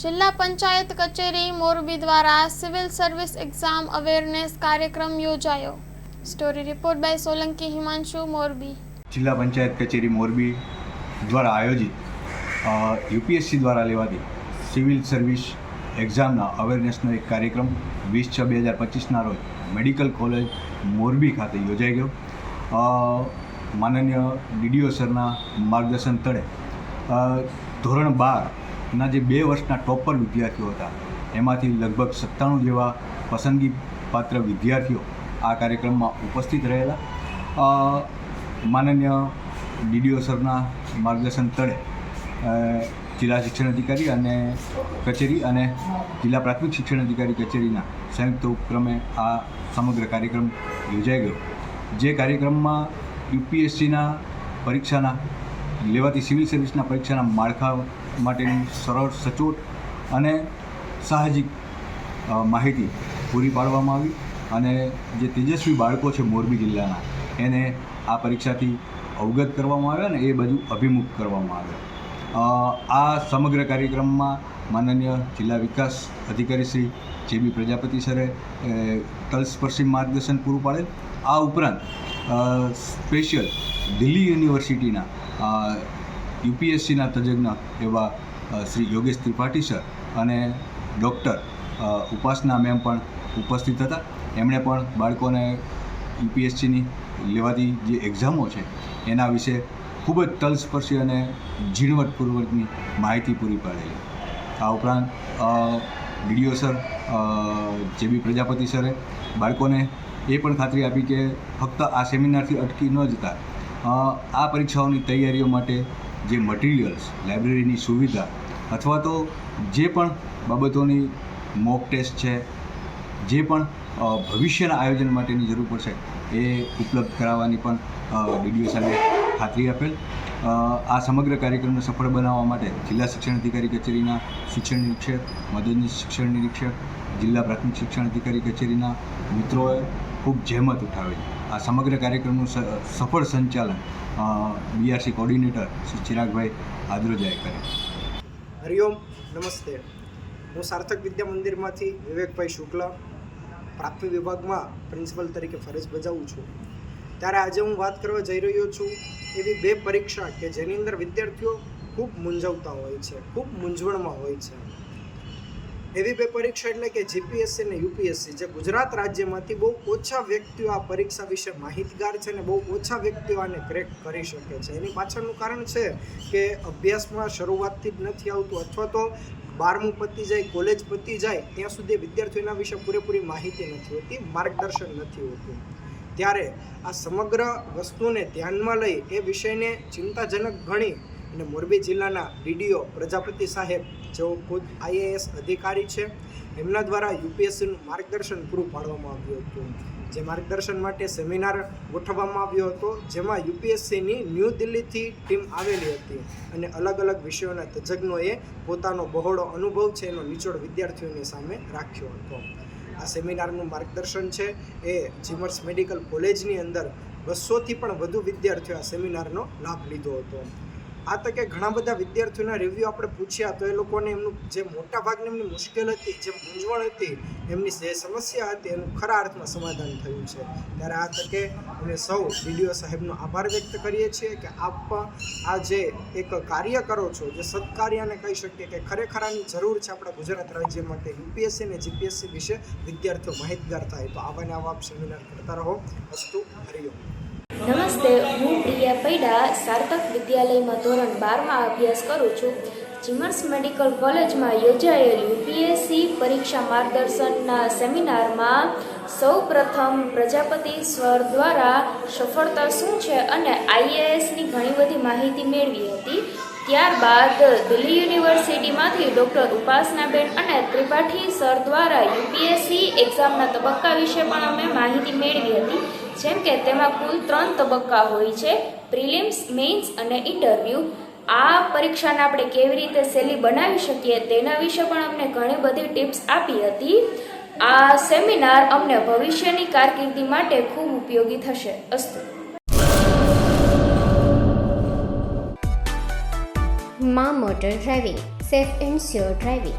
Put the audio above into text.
જિલ્લા પંચાયત કચેરી મોરબી દ્વારા સિવિલ સર્વિસ એક્ઝામ અવેરનેસ કાર્યક્રમ યોજાયો. Story report by Solanki Himanshu, Morbi. જિલ્લા પંચાયત કચેરી મોરબી દ્વારા આયોજિત યુપીએસસી દ્વારા લેવાતી સિવિલ સર્વિસ એક્ઝામના અવેરનેસનો એક કાર્યક્રમ વીસ છ બે હજાર પચીસના રોજ મેડિકલ કોલેજ મોરબી ખાતે યોજાઈ ગયો. માનનીય ડીડીઓ સરના માર્ગદર્શન તળે ધોરણ ધોરણ બારના જે બે વર્ષના ટોપર વિદ્યાર્થીઓ હતા, એમાંથી લગભગ સત્તાણું જેવા પસંદગી પાત્ર વિદ્યાર્થીઓ આ કાર્યક્રમમાં ઉપસ્થિત રહેલા. માનનીય ડીડીઓ સરના માર્ગદર્શન તળે જિલ્લા શિક્ષણ અધિકારી અને કચેરી અને જિલ્લા પ્રાથમિક શિક્ષણ અધિકારી કચેરીના સંયુક્ત ઉપક્રમે આ સમગ્ર કાર્યક્રમ યોજાઈ ગયો. જે કાર્યક્રમમાં યુપીએસસીના પરીક્ષાના, લેવાતી સિવિલ સર્વિસના પરીક્ષાના માળખા માટેની સરળ, સચોટ અને સાહજિક માહિતી પૂરી પાડવામાં આવી અને જે તેજસ્વી બાળકો છે મોરબી જિલ્લાના, એને આ પરીક્ષાથી અવગત કરવામાં આવ્યા અને એ બધું અભિમુખ કરવામાં આવ્યા. આ સમગ્ર કાર્યક્રમમાં માનનીય જિલ્લા વિકાસ અધિકારી શ્રી જે બી પ્રજાપતિ સરે તલસ્પર્શી માર્ગદર્શન પૂરું પાડે આ ઉપરાંત સ્પેશિયલ દિલ્હી યુનિવર્સિટીના યુપીએસસીના તજજ્ઞ એવા શ્રી યોગેશ ત્રિપાઠી સર અને ડૉક્ટર ઉપાસના મેમ પણ ઉપસ્થિત હતા. એમણે પણ બાળકોને યુપીએસસીની લેવાતી જે એક્ઝામો છે, એના વિશે ખૂબ જ તલસ્પર્શી અને ઝીણવટપૂર્વકની માહિતી પૂરી પાડેલી. આ ઉપરાંત ડીડીઓ સર જે બી પ્રજાપતિ સરે બાળકોને એ પણ ખાતરી આપી કે ફક્ત આ સેમિનારથી અટકી ન જતા. આ પરીક્ષાઓની તૈયારીઓ માટે જે મટીરિયલ્સ લાઇબ્રેરીની સુવિધા અથવા તો જે પણ બાબતોની મોક ટેસ્ટ છે, જે પણ ભવિષ્યના આયોજન માટેની જરૂર પડશે, એ ઉપલબ્ધ કરાવવાની પણ ડીડીઓ સાહેબે ખાતરી આપેલ. આ સમગ્ર કાર્યક્રમને સફળ બનાવવા માટે જિલ્લા શિક્ષણ અધિકારી કચેરીના શિક્ષણ નિરીક્ષક, મદદનીશ શિક્ષણ નિરીક્ષક, જિલ્લા પ્રાથમિક શિક્ષણ અધિકારી કચેરીના મિત્રોએ ખૂબ જહેમત ઉઠાવેલી. આ સમગ્ર કાર્યક્રમનું સફળ સંચાલન બીઆરસી કોર્ડિનેટર શ્રી ચિરાગભાઈ આદરોજાએ કર્યું. હરિઓમ નમસ્તે. હું સાર્થક વિદ્યા મંદિરમાંથી વિવેકભાઈ શુક્લા પ્રાથમિક વિભાગમાં પ્રિન્સિપલ તરીકે ફરજ બજાવું છું. ત્યારે આજે હું વાત કરવા જઈ રહ્યો છું એવી બે પરીક્ષા કે જેની અંદર વિદ્યાર્થીઓ ખૂબ મૂંઝવતા હોય છે, ખૂબ મૂંઝવણમાં હોય છે. એવી બે પરીક્ષા એટલે કે જીપીએસસી અને યુપીએસસી, જે ગુજરાત રાજ્યમાંથી બહુ ઓછા વ્યક્તિઓ આ પરીક્ષા વિશે માહિતગાર છે અને બહુ ઓછા વ્યક્તિઓ આને ક્રેક કરી શકે છે. એની પાછળનું કારણ છે કે અભ્યાસમાં શરૂઆતથી જ નથી આવતું અથવા તો બારમું પતી જાય, કોલેજ પતી જાય, ત્યાં સુધી વિદ્યાર્થીઓના વિશે પૂરેપૂરી માહિતી નથી હોતી, માર્ગદર્શન નથી હોતું. ત્યારે આ સમગ્ર વસ્તુને ધ્યાનમાં લઈ એ વિષયને ચિંતાજનક ગણી અને મોરબી જિલ્લાના ડીડીઓ પ્રજાપતિ સાહેબ, જેઓ ખુદ આઈએએસ અધિકારી છે, એમના દ્વારા યુપીએસસીનું માર્ગદર્શન પૂરું પાડવામાં આવ્યું હતું. જે માર્ગદર્શન માટે સેમિનાર ગોઠવવામાં આવ્યો હતો, જેમાં યુપીએસસીની ન્યૂ દિલ્હીથી ટીમ આવેલી હતી અને અલગ અલગ વિષયોના તજજ્ઞોએ પોતાનો બહોળો અનુભવ છે એનો નિચોડ વિદ્યાર્થીઓની સામે રાખ્યો હતો. આ સેમિનારનું માર્ગદર્શન છે એ જીમર્સ મેડિકલ કોલેજની અંદર બસોથી પણ વધુ વિદ્યાર્થીઓ આ સેમિનારનો લાભ લીધો હતો. આ તકે ઘણા બધા વિદ્યાર્થીઓના રિવ્યૂ આપણે પૂછ્યા, તો એ લોકોને એમનું જે મોટા ભાગની એમની મુશ્કેલ હતી, જે મૂંઝવણ હતી, એમની જે સમસ્યા હતી, એનું ખરા અર્થમાં સમાધાન થયું છે. ત્યારે આ તકે અમે સૌ ડીડીઓ સાહેબનો આભાર વ્યક્ત કરીએ છીએ કે આપ આ જે એક કાર્ય કરો છો, જે સત્કાર્યને કહી શકીએ કે ખરેખર આની જરૂર છે આપણા ગુજરાત રાજ્ય માટે યુપીએસસી અને જીપીએસસી વિશે વિદ્યાર્થીઓ માહિતગાર થાય. તો આવાને આવા આપ સેમિનાર કરતા રહો. અસ્તુ હરિઓમ નમસ્તે, હું પ્રિયા પૈડા, સાર્થક વિદ્યાલયમાં ધોરણ બારમાં અભ્યાસ કરું છું. જીમર્સ મેડિકલ કોલેજમાં યોજાયેલ યુપીએસસી પરીક્ષા માર્ગદર્શનના સેમિનારમાં સૌ પ્રથમ પ્રજાપતિ સ્વર દ્વારા સફળતા શું છે અને આઈએએસની ઘણી બધી માહિતી મેળવી હતી. ત્યારબાદ દિલ્હી યુનિવર્સિટીમાંથી ડૉક્ટર ઉપાસનાબેન અને ત્રિપાઠી સર દ્વારા યુપીએસસી એક્ઝામના તબક્કા વિશે પણ અમે માહિતી મેળવી હતી. જેમ કે તેમાં કુલ ત્રણ તબક્કા હોય છે, પ્રિલિમ્સ, મેઇન્સ અને ઇન્ટરવ્યૂ. આ પરીક્ષાને આપણે કેવી રીતે સહેલી બનાવી શકીએ તેના વિશે પણ અમને ઘણી બધી ટિપ્સ આપી હતી. આ સેમિનાર અમને ભવિષ્યની કારકિર્દી માટે ખૂબ ઉપયોગી થશે. અસ્તુ. માં motor driving, safe and sure driving.